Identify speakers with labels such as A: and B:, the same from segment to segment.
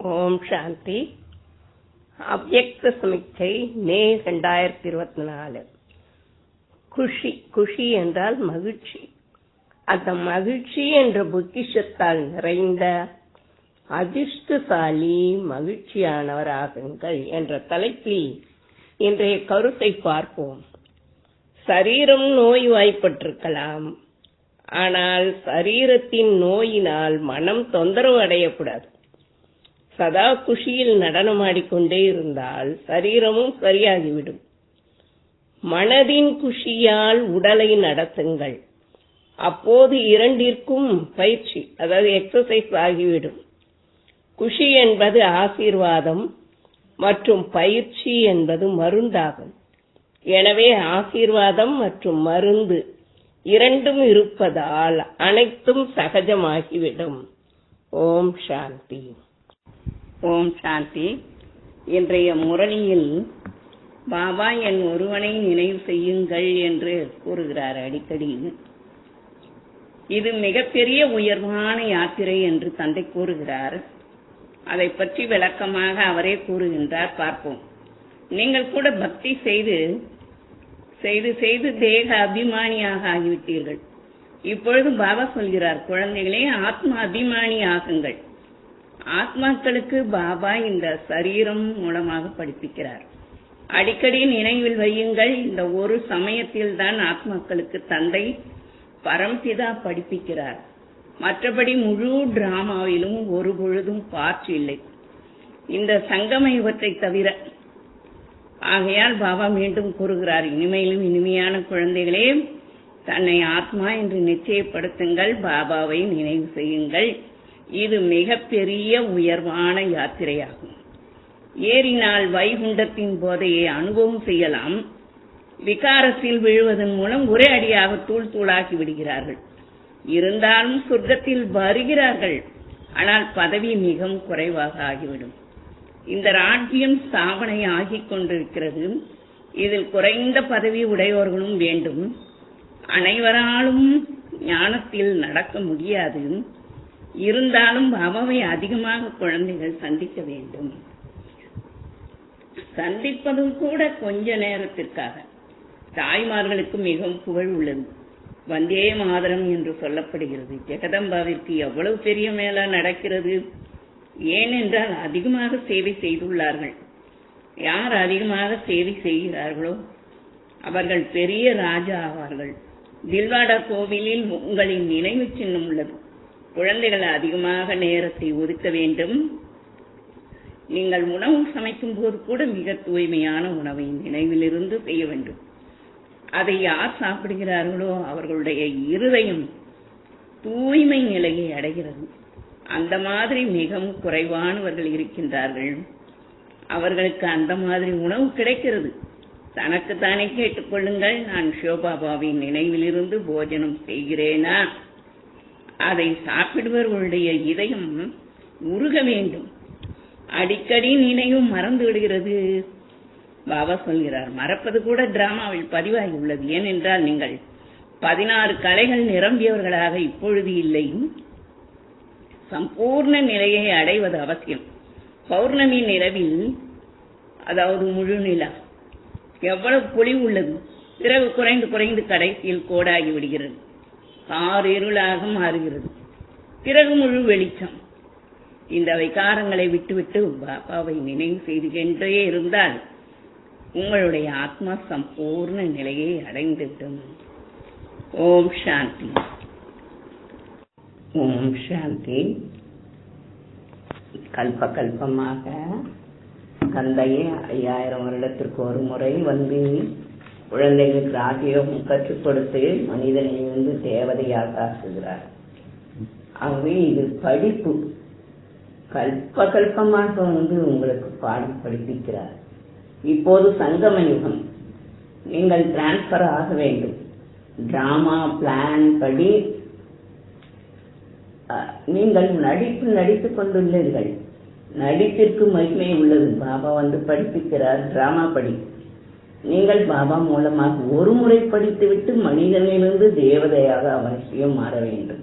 A: ஓம் சாந்தி. அவ்யக்த சமிச்சை மே ரெண்டாயிரத்தி இருபத்தி நாலு குஷி குஷி என்றால் மகிழ்ச்சி. அந்த மகிழ்ச்சி என்ற பொக்கிஷத்தால் நிறைந்த அதிர்ஷ்டசாலி மகிழ்ச்சியானவராகுங்கள் என்ற தலைப்பில் இன்றைய கருத்தை பார்ப்போம். சரீரம் நோய்வாய்ப்பட்டிருக்கலாம். ஆனால் சரீரத்தின் நோயினால் மனம் தொந்தரவு அடையக்கூடாது. சதா குஷியில் நடனமாடிக்கொண்டே இருந்தால் சரீரமும் சரியாகிவிடும். மனதின் குஷியால் உடலை நடத்துங்கள். அப்போது இரண்டிற்கும் பயிற்சி அதாவது எக்ஸசைஸ் ஆகிவிடும். குஷி என்பது ஆசீர்வாதம் மற்றும் பயிற்சி என்பது மருந்தாகும். எனவே ஆசீர்வாதம் மற்றும் மருந்து இரண்டும் இருப்பதால் அனைத்தும் சகஜமாகிவிடும். ஓம் சாந்தி. ஓம் சாந்தி. இன்றைய முரளியில் பாபா என் ஒருவனை நினைவு செய்யுங்கள் என்று கூறுகிறார் அடிக்கடி. இது மிகப்பெரிய உயர்வான யாத்திரை என்று தந்தை கூறுகிறார். அதை பற்றி விளக்கமாக அவரே கூறுகின்றார். பார்ப்போம். நீங்கள் கூட பக்தி செய்து செய்து செய்து தேக அபிமானியாக ஆகிவிட்டீர்கள். இப்பொழுது பாபா சொல்கிறார் குழந்தைகளே ஆத்ம அபிமானி ஆகுங்கள். ஆத்மாக்களுக்கு பாபா இந்த சரீரம் மூலமாக படிப்பிக்கிறார். அடிக்கடி நினைவில் வையுங்கள் இந்த ஒரு சமயத்தில் தான் ஆத்மாக்களுக்கு தந்தை பரம்பிதா படிப்பிக்கிறார். மற்றபடி முழு டிராமாவிலும் ஒரு பொழுதும் பாற்று இல்லை. இந்த சங்கம யுகத்தை தவிர ஆகையால் பாபா மீண்டும் கூறுகிறார் இனிமையிலும் இனிமையான குழந்தைகளே தன்னை ஆத்மா என்று நிச்சயப்படுத்துங்கள் பாபாவை நினைவு செய்யுங்கள். இது மிகப்பெரிய உயர்வான யாத்திரையாகும். ஏறினால் வைகுண்டத்தின் போதையை அனுபவம் செய்யலாம். விகாரத்தில் விழுவதன் மூலம் ஒரே அடியாக தூள் தூளாகி விடுகிறார்கள். இருந்தாலும் சொர்க்கத்தில் வருகிறார்கள். ஆனால் பதவி மிகவும் குறைவாக ஆகிவிடும். இந்த ராஜ்யம் ஸ்தாபனை ஆகிக் கொண்டிருக்கிறது. இதில் குறைந்த பதவி உடையவர்களும் வேண்டும். அனைவராலும் ஞானத்தில் நடக்க முடியாது. இருந்தாலும் பாபாவை அதிகமாக குழந்தைகள் சந்திக்க வேண்டும். சந்திப்பதும் கூட கொஞ்ச நேரத்திற்காக. தாய்மார்களுக்கு மிகவும் புகழ் உள்ளது. வந்தே மாதரம் என்று சொல்லப்படுகிறது. ஜெகதம்பாவிற்கு எவ்வளவு பெரிய மேலா நடக்கிறது? ஏனென்றால் அதிகமாக சேவை செய்துள்ளார்கள். யார் அதிகமாக சேவை செய்கிறார்களோ அவர்கள் பெரிய ராஜா ஆவார்கள். தில்வாடா கோவிலில் உங்களின் நினைவு சின்னம் உள்ளது. குழந்தைகள் அதிகமாக நேரத்தை ஒதுக்க வேண்டும். நீங்கள் உணவு சமைக்கும் போது கூட மிக தூய்மையான உணவை நினைவிலிருந்து செய்ய வேண்டும். அதை யார் சாப்பிடுகிறார்களோ அவர்களுடைய இருதயம் தூய்மை நிலையை அடைகிறது. அந்த மாதிரி மிகவும் குறைவானவர்கள் இருக்கின்றார்கள். அவர்களுக்கு அந்த மாதிரி உணவு கிடைக்கிறது. தனக்குத்தானே கேட்டுக்கொள்ளுங்கள் நான் ஷோபாபாவின் நினைவிலிருந்து போஜனம் செய்கிறேனா? அதை சாப்பிடுபவர்களுடைய இதயம் உருக வேண்டும். அடிக்கடி நினைவும் மறந்து விடுகிறது. பாபா சொல்கிறார் மறப்பது கூட டிராமாவில் பதிவாகி உள்ளது. ஏனென்றால் நீங்கள் பதினாறு கலைகள் நிரம்பியவர்களாக இப்பொழுது இல்லை. சம்பூர்ண நிலையை அடைவது அவசியம். பௌர்ணமி நிலவில் அதாவது முழு நிலா எவ்வளவு பொலிவு உள்ளது. பிறகு குறைந்து குறைந்து கடைசியில் கோடாகி விடுகிறது. கார் இருளாக மாறுகிறது பிறகு முழு வெளிச்சம். இந்த விகாரங்களை விட்டுவிட்டு பாபாவை நினைவு செய்துகின்றே இருந்தால் உங்களுடைய ஆத்மா சம்பூர்ண நிலையை அடைந்துவிடும். ஓம் சாந்தி. ஓம் சாந்தி. கல்ப கல்பமாக தந்தையே ஐயாயிரம் வருடத்திற்கு ஒரு முறை வந்து குழந்தைகளுக்கு ராஜயோகம் கற்றுக் கொடுத்து மனிதனை வந்து தேவதையாக ஆக்குகிறார். ஆகவே இது படிப்பு. கல்ப கல்பமாக வந்து உங்களுக்கு பாடம் படிப்பிக்கிறார். இப்போது சங்கம யுகம் நீங்கள் டிரான்ஸ்பர் ஆக வேண்டும். டிராமா பிளான் படி நீங்கள் நடிப்பு நடித்து கொண்டுள்ளீர்கள். நடிப்பிற்கு மகிமை உள்ளது. பாபா வந்து படிப்பிக்கிறார் டிராமா படி. நீங்கள் பாபா மூலமாக ஒரு முறை படித்துவிட்டு மனிதனிலிருந்து தேவதையாக அவசியம் மாற வேண்டும்.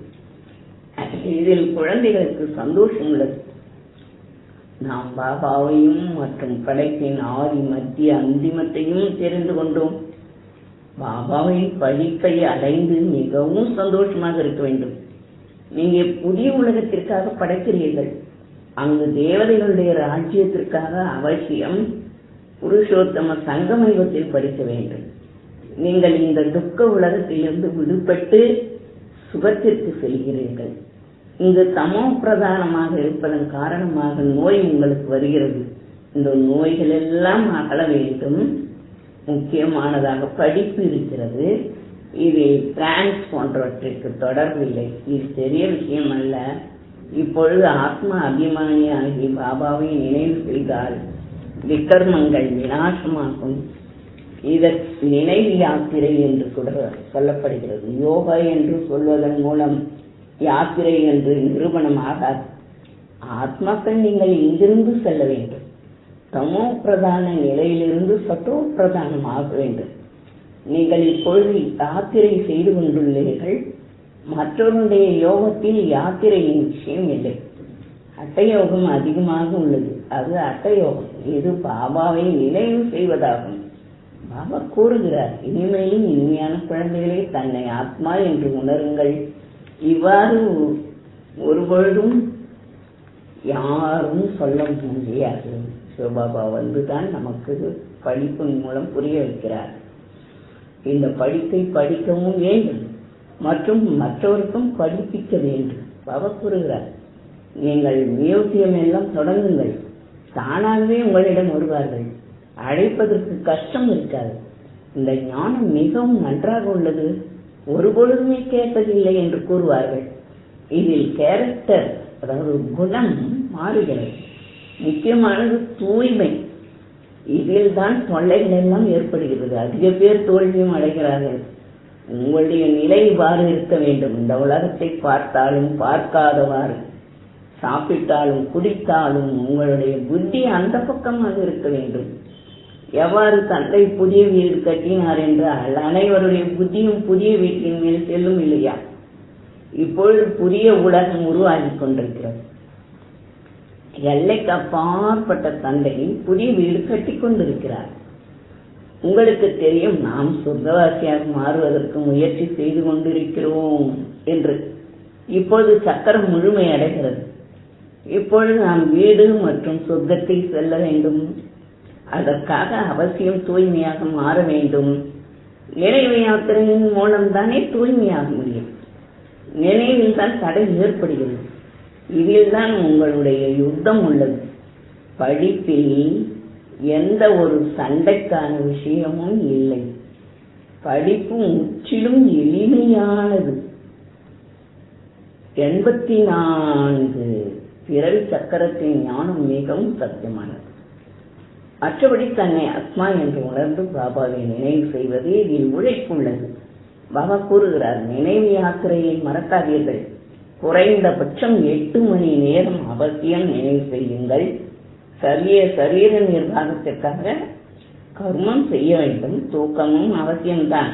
A: இதில் குழந்தைகளுக்கு சந்தோஷம் உள்ளது. நாம் பாபாவையும் மற்றும் படைப்பின் ஆதி மத்திய அந்திமத்தையும் தெரிந்து கொண்டோம். பாபாவின் படிப்பை அடைந்து மிகவும் சந்தோஷமாக இருக்க வேண்டும். நீங்க புதிய உலகத்திற்காக படைக்கிறீர்கள். அங்கு தேவதைகளுடைய ராஜ்யத்திற்காக அவசியம் புருஷோத்தம சங்கமயுகத்தில் படிக்க வேண்டும். நீங்கள் இந்த துக்க உலகத்திலிருந்து விடுபட்டு சுகத்திற்கு செல்கிறீர்கள். இங்கு சமோ பிரதானமாக இருப்பதன் காரணமாக நோய் உங்களுக்கு வருகிறது. இந்த நோய்கள் எல்லாம் அகல வேண்டும். முக்கியமானதாக படிப்பு இருக்கிறது. இது பிரான்ஸ் போன்றவற்றிற்கு தொடர்பில்லை இது பெரிய விஷயம் அல்ல இப்பொழுது ஆத்மா அபிமானியாகி பாபாவை நினைவு செய்தால் விக்கர்மங்கள் விநாசமாகும். இதற் நினைவு யாத்திரை என்று கூட சொல்லப்படுகிறது. யோகா என்று சொல்வதன் மூலம் யாத்திரை என்று நிரூபணமாகாது ஆத்மாக்கள் நீங்கள் இங்கிருந்து செல்ல வேண்டும். தமோ பிரதான நிலையிலிருந்து சத்தோ பிரதானம் ஆக வேண்டும். நீங்கள் இப்பொழுது யாத்திரை செய்து கொண்டுள்ளீர்கள். மற்றவருடைய யோகத்தில் யாத்திரையின் விஷயம் இல்லை. அட்டயோகம் அதிகமாக உள்ளது. அது அட்டயோகம். இது பாபாவை நினைவு செய்வதாகும். பாபா கூறுகிறார் இனிமேலும் இனிமையான குழந்தைகளே தன்னை ஆத்மா என்று உணருங்கள். இவ்வாறு ஒருபொழுதும் யாரும் சொல்ல முடியாது. சிவபாபா வந்துதான் நமக்கு படிப்பின் மூலம் புரிய வைக்கிறார். இந்த படிப்பை படிக்கவும் வேண்டும் மற்றும் மற்றவருக்கும் படிப்பிக்க வேண்டும். பாபா கூறுகிறார் நீங்கள் மியூசியம் எல்லாம் தொடங்குங்கள். தானாகவே உங்களிடம் வருவார்கள். அழைப்பதற்கு கஷ்டம் இருக்காது. இந்த ஞானம் மிகவும் நன்றாக உள்ளது. ஒருபொழுதுமே கேட்பதில்லை என்று கூறுவார்கள். இதில் கேரக்டர் அதாவது குணம் மாறுகிறது. முக்கியமானது தூய்மை. இதில் தான் தொல்லைகள் எல்லாம் ஏற்படுகிறது. அதிக பேர் தோல்வியும் அடைகிறார்கள். உங்களுடைய நிலை இவ்வாறு இருக்க வேண்டும். இந்த உலகத்தை பார்த்தாலும் பார்க்காதவாறு. சாப்பிட்டாலும் குடித்தாலும் உங்களுடைய புத்தி அந்த பக்கமாக இருக்க வேண்டும். எவ்வாறு தந்தை புதிய வீடு கட்டினார் என்றால் அனைவருடைய புத்தியும் புதிய வீட்டின் மேல் செல்லும் இல்லையா? இப்பொழுது புதிய உலகம் உருவாகி கொண்டிருக்கிறது. எல்லைக்கு அப்பாற்பட்ட தந்தை புதிய வீடு கட்டி கொண்டிருக்கிறார். உங்களுக்கு தெரியும் நாம் சொர்க்கவாசியாக மாறுவதற்கு முயற்சி செய்து கொண்டிருக்கிறோம் என்று. இப்போது சக்கரம் முழுமை இப்போது இப்பொழுது நாம் வீடு மற்றும் சொர்க்கத்தை செல்ல வேண்டும். அதற்காக அவசியம் தூய்மையாக மாற வேண்டும். நினைவு யாத்திரையின் மூலம் தானே தூய்மையாக முடியும். நினைவில் தான் தடை ஏற்படுகிறது. இதில் தான் உங்களுடைய யுத்தம் உள்ளது. படிப்பில் எந்த ஒரு சண்டைக்கான விஷயமும் இல்லை. படிப்பு முற்றிலும் எளிமையானது. எண்பத்தி நான்கு பிறவி சக்கரத்தின் ஞானம் மிகவும் சத்தியமானது. மற்றபடி தன்னை ஆத்மா என்று உணர்ந்து பாபாவை நினைவு செய்வதே இதில் உழைப்புள்ளது. பாபா கூறுகிறார் நினைவு யாத்திரையை மறக்காதீர்கள். குறைந்தபட்சம் எட்டு மணி நேரம் அவசியம் நினைவு செய்யுங்கள். சரிய சரீர நிர்வாகத்திற்காக கர்மம் செய்ய வேண்டும். தூக்கமும் அவசியம்தான்.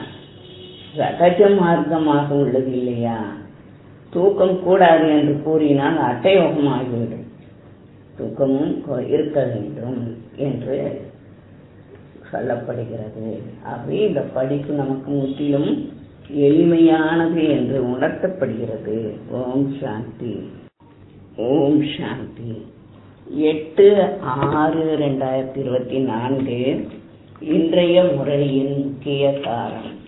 A: சகஜ மார்க்கமாக உள்ளது இல்லையா? தூக்கம் கூடாது என்று கூறினால் அட்டயோகம் ஆகிவிடும் தூக்கமும் இருக்க வேண்டும் என்று சொல்லப்படுகிறது. ஆகவே இந்த படிப்பு நமக்கு முற்றிலும் எளிமையானது என்று உணர்த்தப்படுகிறது. ஓம் சாந்தி. ஓம் சாந்தி. எட்டு ஆறு ரெண்டாயிரத்தி இருபத்தி நான்கு இன்றைய முறையின் முக்கிய காரணம்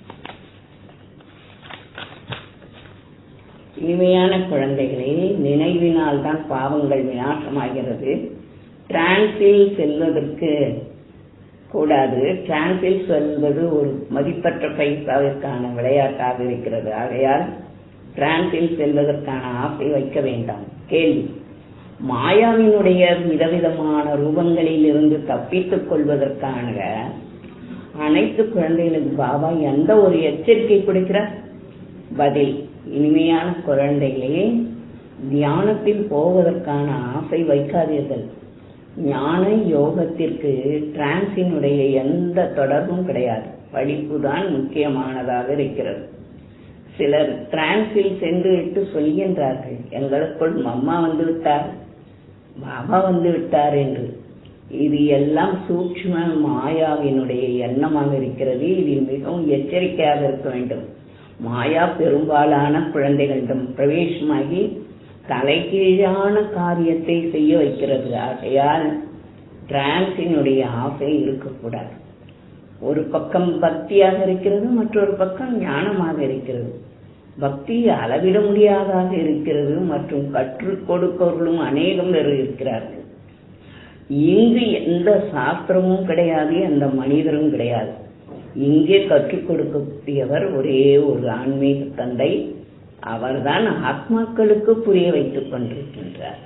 A: இனிமையான குழந்தைகளே நினைவினால் தான் பாவங்கள் விநாசமாகிறது. டிரான்ஸில் செல்வதற்கு கூடாது. டிரான்ஸில் செல்வது ஒரு மதிப்பற்ற பைசாவிற்கான விளையாட்டாக இருக்கிறது. ஆகையால் டிரான்ஸில் செல்வதற்கான ஆசை வைக்க வேண்டாம். கேள்வி. மாயாவினுடைய விதவிதமான ரூபங்களில் இருந்து தப்பித்துக் கொள்வதற்கான அனைத்து குழந்தைகளுக்கு பாபா எந்த ஒரு எச்சரிக்கை கொடுக்கிறார்? பதில். இனிமையான குழந்தைகளே தியானத்தில் போவதற்கான ஆசை வைக்காதீர்கள். ஞான யோகத்திற்கு டிரான்ஸினுடைய எந்த தொடர்பும் கிடையாது. படிப்பு தான் முக்கியமானதாக இருக்கிறது. சிலர் டிரான்ஸில் சென்று விட்டு சொல்கின்றார்கள் எங்களுக்குள் மம்மா வந்து விட்டார் பாபா வந்து விட்டார் என்று. இது எல்லாம் சூக்ஷ்ம மாயாவினுடைய எண்ணமாக இருக்கிறது. இதில் மிகவும் எச்சரிக்கையாக இருக்க வேண்டும். மாயா பெரும்பாலான குழந்தைகளிடம் பிரவேசமாகி தலைகீழான காரியத்தை செய்ய வைக்கிறது. ஆகையால் டிரான்ஸினுடைய ஆசை இருக்கக்கூடாது. ஒரு பக்கம் பக்தியாக இருக்கிறது மற்றொரு பக்கம் ஞானமாக இருக்கிறது. பக்தி அளவிட முடியாதாக இருக்கிறது மற்றும் கற்றுக் கொடுப்பவர்களும் அநேகம் பேர் இருக்கிறார்கள். இங்கு எந்த சாஸ்திரமும் கிடையாது எந்த மனிதரும் கிடையாது. இங்கே கற்றுக் கொடுக்கக்கூடியவர் ஒரே ஒரு ஆன்மீக தந்தை. அவர்தான் ஆத்மாக்களுக்கு புரிய வைத்துக் கொண்டிருக்கின்றார்.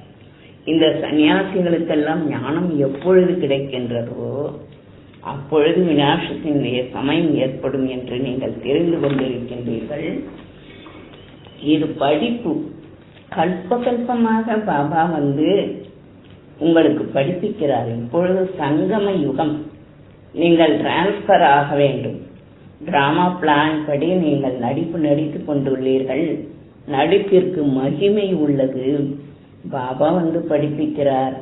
A: இந்த சன்னியாசிகளுக்கெல்லாம் ஞானம் எப்பொழுது கிடைக்கின்றதோ அப்பொழுது விநாசத்தினுடைய சமயம் ஏற்படும் என்று நீங்கள் தெரிந்து கொண்டிருக்கின்றீர்கள். இது படிப்பு. கல்ப கல்பமாக பாபா வந்து உங்களுக்கு படிப்பிக்கிறார். இப்பொழுது சங்கம யுகம். நீங்கள் டிரான்ஸ்பர் ஆக வேண்டும். டிராமா பிளான் படி நீங்கள் நடிப்பு நடித்துக் கொண்டுள்ளீர்கள். நடிப்பிற்கு மகிமை உள்ளது. பாபா வந்து படிப்பிக்கிறார்.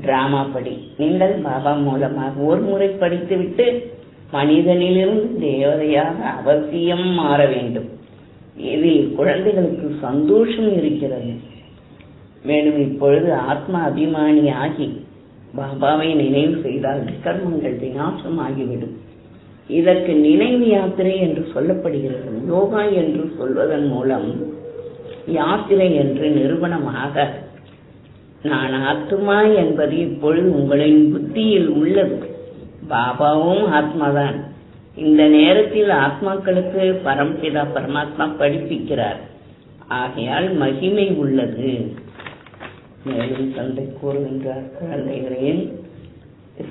A: டிராமா படி. நீங்கள் பாபா மூலமாக ஒரு முறை படித்துவிட்டு மனிதனிலிருந்து தேவதையாக அவசியம் மாற வேண்டும். இதில் குழந்தைகளுக்கு சந்தோஷம் இருக்கிறது. மேலும் இப்பொழுது ஆத்ம அபிமானி ஆகி பாபாவை நினைவு செய்தால் கர்மங்கள் விநாசமாகிவிடும். இதற்கு நினைவு யாத்திரை என்று சொல்லப்படுகிறது. யோகா என்று சொல்வதன் மூலம் யாத்திரை என்று நிறுவனமாக நான் ஆத்மா என்பது இப்பொழுது உங்களின் புத்தியில் உள்ளது. பாபாவும் ஆத்மாதான். இந்த நேரத்தில் ஆத்மாக்களுக்கு பரம்பிதா பரமாத்மா படிப்பிக்கிறார். ஆகையால் மகிமை உள்ளது. மேலும் தந்தை கூறுகின்றார் குழந்தைகளையும்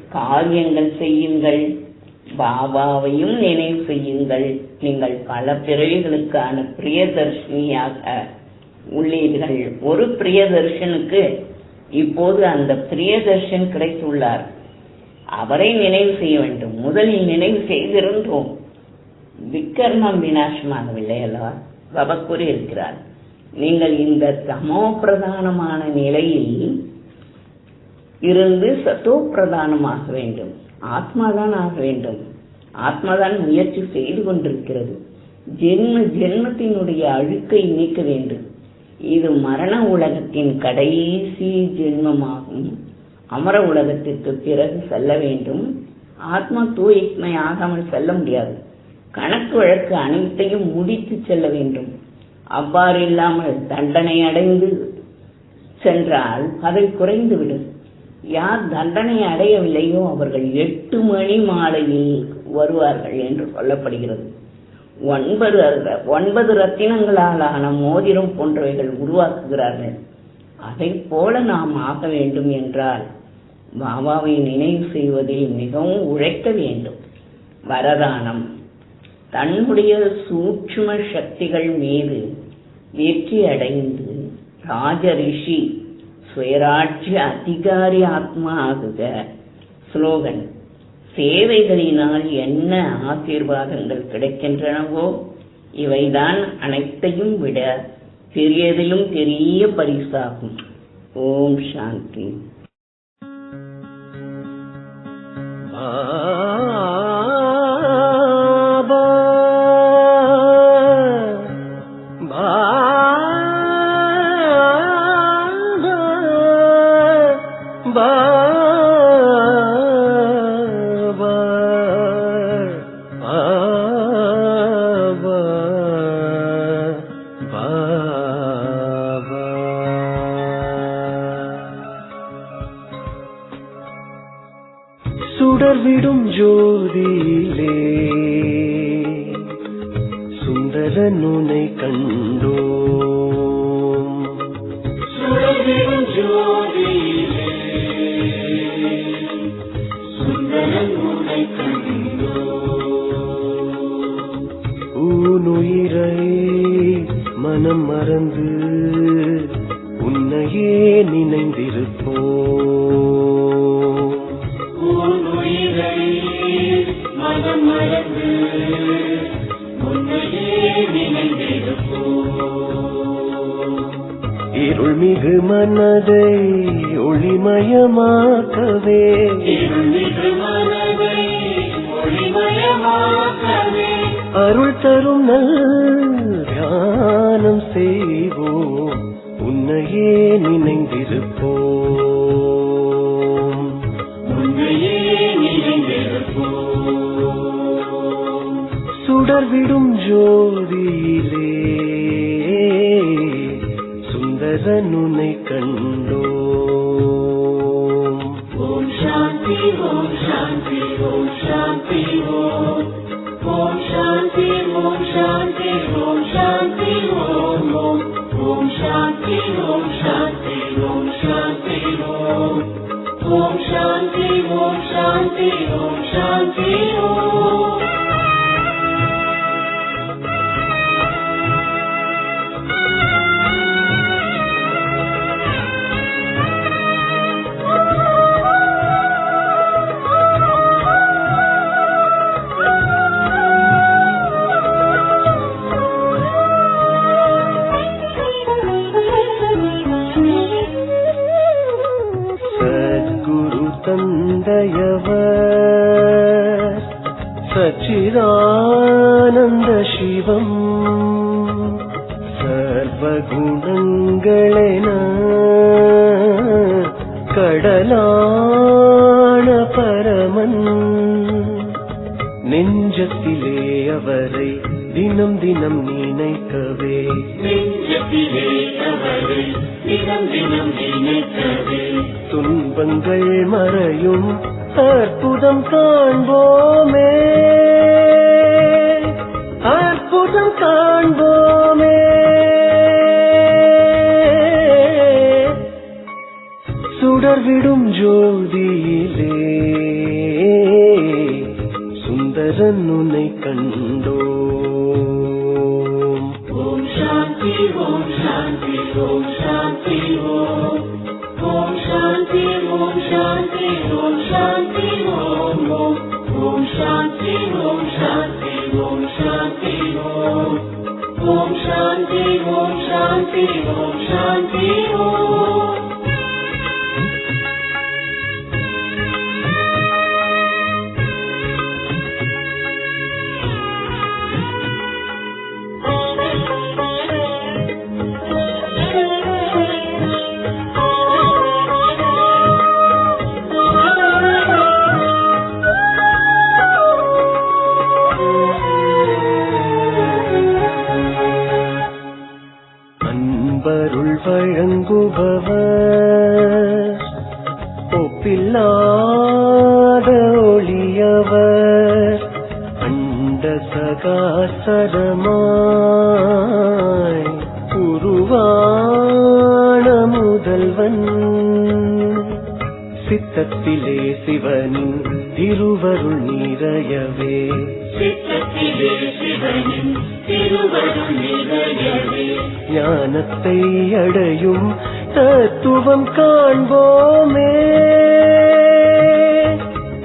A: காரியங்கள் செய்யுங்கள். பாபாவையும் நினைவு செய்யுங்கள். நீங்கள் பல பிறவிகளுக்கான பிரியதர்ஷினியாக உள்ளீர்கள். ஒரு பிரியதர்ஷனுக்கு இப்போது அந்த பிரியதர்ஷன் கிடைத்துள்ளார். அவரை நினைவு செய்ய வேண்டும். முதலில் நினைவு செய்திருந்தோம். விக்கர்மம் விநாசமாகவில்லை அல்லவா? பாபா கூறியிருக்கிறார். நீங்கள் இந்த தமோ பிரதானமான நிலையில் இருந்து சத்தோ பிரதானமாக வேண்டும். ஆத்மாதான் ஆக வேண்டும். ஆத்மாதான் முயற்சி செய்து கொண்டிருக்கிறது. ஜென்ம ஜென்மத்தினுடைய அழுக்கை நீக்க வேண்டும். இது மரண உலகத்தின் கடைசி ஜென்மமாகும். அமர உலகத்திற்கு பிறகு செல்ல வேண்டும். ஆத்மா தூய்மை ஆகாமல் செல்ல முடியாது. கணக்கு வழக்கு அனைத்தையும் முடித்து செல்ல வேண்டும். அவ்வாறு இல்லாமல் தண்டனை அடைந்து சென்றால் பதவி குறைந்துவிடும். யார் தண்டனை அடையவில்லையோ அவர்கள் எட்டு மணி மாலையில் வருவார்கள் என்று சொல்லப்படுகிறது. ஒன்பது ஒன்பது ரத்தினங்களாலான மோதிரம் போன்றவைகள் உருவாக்குகிறார்கள். அதை போல நாம் ஆக வேண்டும் என்றால் பாபாவை நினைவு செய்வதில் மிகவும் உழைக்க வேண்டும். வரதானம். தன்னுடைய சூட்சும சக்திகள் மீது வெற்றி அடைந்து ராஜரிஷி சுயராட்சி அதிகாரி ஆத்மா ஆகுக ஸ்லோகன் சேவைகளினால் என்ன ஆசீர்வாதங்கள் கிடைக்கின்றனவோ இவைதான் அனைத்தையும் விட பெரியதிலும் பெரிய பரிசாகும். ஓம் சாந்தி.
B: ஆ பாபா மனம் மறந்து சுடர்விடும் ஜோதியிலே பரமன் நெஞ்சத்திலே அவரை தினம் தினம் நினைக்கவே.
C: நெஞ்சத்திலே அவரை தினம் தினம் நினைக்கவே.
B: துன்பங்கள் மறையும் அற்புதம் காண்போமே. அற்புதம் காண்போமே. சுடர்விடும் ஜோதியிலே சுந்தரன் உன்னை கண்டோம்.
C: ஓம் சாந்தி ஓம் சாந்தி ஓம் சாந்தி.
B: ஞானத்தை அடையும் தத்துவம் காண்போமே.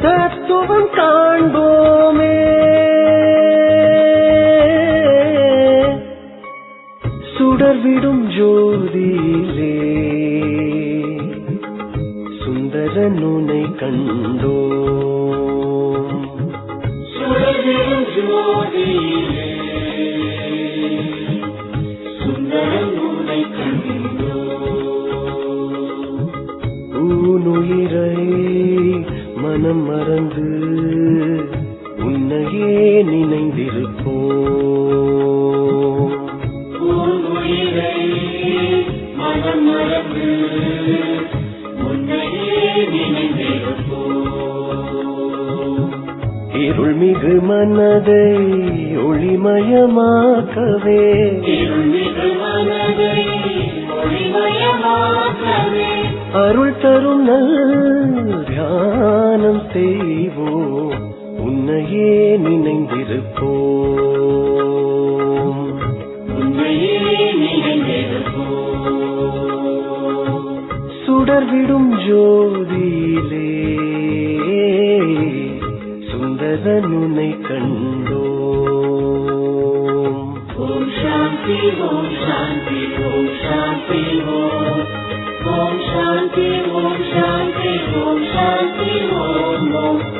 B: தத்துவம் காண்போமே. சுடர்விடும் ஜோதியிலே சுந்தர உன்னை கண்டோ
C: சுடர்விடும் ஜோதியிலே
B: மனம் மறந்து மலர்விடும் ஜோதியிலே. சுந்தரன் உன்னை கண்டோம்.
C: ஓம் சாந்தி ஓம் சாந்தி ஓம் சாந்தி ஓம். ஓம் சாந்தி ஓம் சாந்தி ஓம் சாந்தி ஓம் ஓம்.